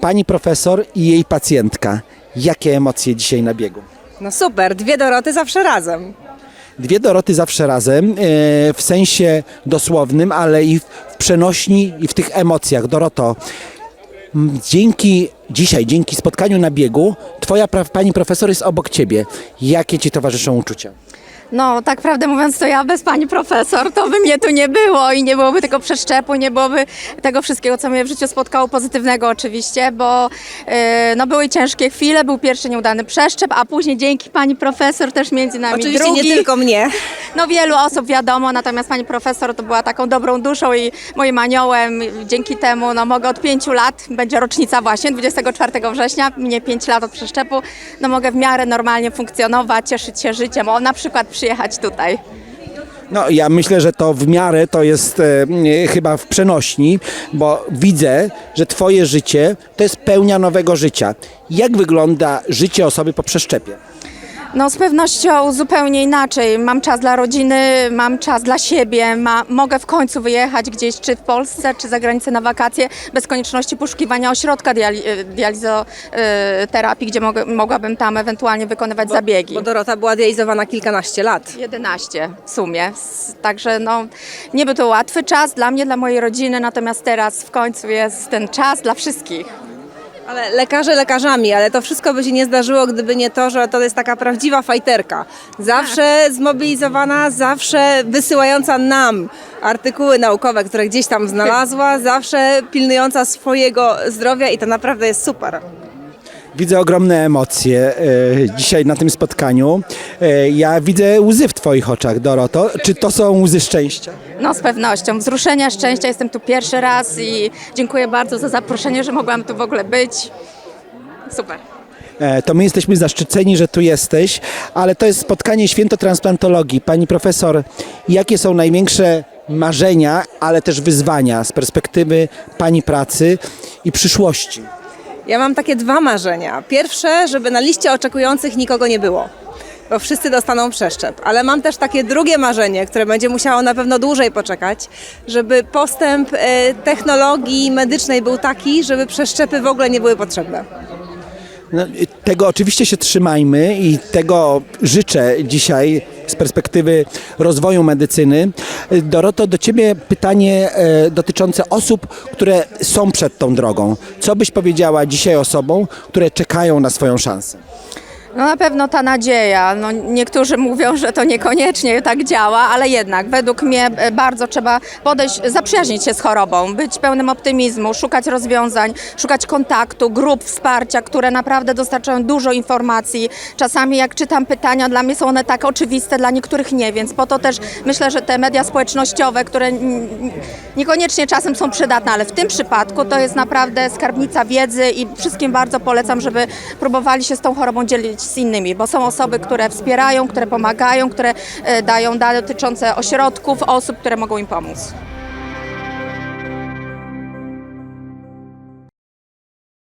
pani profesor i jej pacjentka. Jakie emocje dzisiaj na biegu? No super, dwie Doroty zawsze razem. Dwie Doroty zawsze razem, e, w sensie dosłownym, ale i w, w przenośni i w tych emocjach. Doroto, m, dzięki dzisiaj, dzięki spotkaniu na biegu, twoja pra, pani profesor jest obok ciebie. Jakie ci towarzyszą uczucia? No, tak prawdę mówiąc, to ja bez pani profesor, to by mnie tu nie było i nie byłoby tego przeszczepu, nie byłoby tego wszystkiego, co mnie w życiu spotkało pozytywnego oczywiście, bo e, no, były ciężkie chwile, był pierwszy nieudany przeszczep, a później dzięki pani profesor też między nami Oczywiście drugi. nie tylko mnie. No wielu osób wiadomo, natomiast pani profesor to była taką dobrą duszą i moim aniołem. Dzięki temu no, mogę od pięciu lat, będzie rocznica właśnie, 24 września, mnie pięć lat od przeszczepu, no mogę w miarę normalnie funkcjonować, cieszyć się życiem, o na przykład przyjechać tutaj. No ja myślę, że to w miarę to jest e, chyba w przenośni, bo widzę, że twoje życie to jest pełnia nowego życia. Jak wygląda życie osoby po przeszczepie? No z pewnością zupełnie inaczej. Mam czas dla rodziny, mam czas dla siebie, ma, mogę w końcu wyjechać gdzieś, czy w Polsce, czy za granicę na wakacje, bez konieczności poszukiwania ośrodka diali, e, dializoterapii, gdzie mogę, mogłabym tam ewentualnie wykonywać zabiegi. Bo Dorota była dializowana kilkanaście lat. 11 w sumie. Także no, nie był to łatwy czas dla mnie, dla mojej rodziny, natomiast teraz w końcu jest ten czas dla wszystkich. Ale lekarze lekarzami, ale to wszystko by się nie zdarzyło, gdyby nie to, że to jest taka prawdziwa fajterka. Zawsze zmobilizowana, zawsze wysyłająca nam artykuły naukowe, które gdzieś tam znalazła, zawsze pilnująca swojego zdrowia i to naprawdę jest super. Widzę ogromne emocje e, dzisiaj na tym spotkaniu. E, ja widzę łzy w twoich oczach, Doroto. Czy to są łzy szczęścia? No z pewnością. Wzruszenia, szczęścia. Jestem tu pierwszy raz i dziękuję bardzo za zaproszenie, że mogłam tu w ogóle być. Super. E, To my jesteśmy zaszczyceni, że tu jesteś, ale to jest spotkanie święto transplantologii. Pani profesor, jakie są największe marzenia, ale też wyzwania z perspektywy pani pracy i przyszłości? Ja mam takie dwa marzenia. Pierwsze, żeby na liście oczekujących nikogo nie było, bo wszyscy dostaną przeszczep. Ale mam też takie drugie marzenie, które będzie musiało na pewno dłużej poczekać, żeby postęp e, technologii medycznej był taki, żeby przeszczepy w ogóle nie były potrzebne. No, tego oczywiście się trzymajmy i tego życzę dzisiaj z perspektywy rozwoju medycyny. Doroto, do Ciebie pytanie e, dotyczące osób, które są przed tą drogą. Co byś powiedziała dzisiaj osobom, które czekają na swoją szansę? No na pewno ta nadzieja. No, niektórzy mówią, że to niekoniecznie tak działa, ale jednak według mnie e, bardzo trzeba podejść, zaprzyjaźnić się z chorobą, być pełnym optymizmu, szukać rozwiązań, szukać kontaktu, grup wsparcia, które naprawdę dostarczają dużo informacji. Czasami jak czytam pytania, dla mnie są one tak oczywiste, dla niektórych nie, więc po to też myślę, że te media społecznościowe, które niekoniecznie czasem są przydatne, ale w tym przypadku to jest naprawdę skarbnica wiedzy i wszystkim bardzo polecam, żeby próbowali się z tą chorobą dzielić z innymi, bo są osoby, które wspierają, które pomagają, które e, dają dane dotyczące ośrodków, osób, które mogą im pomóc.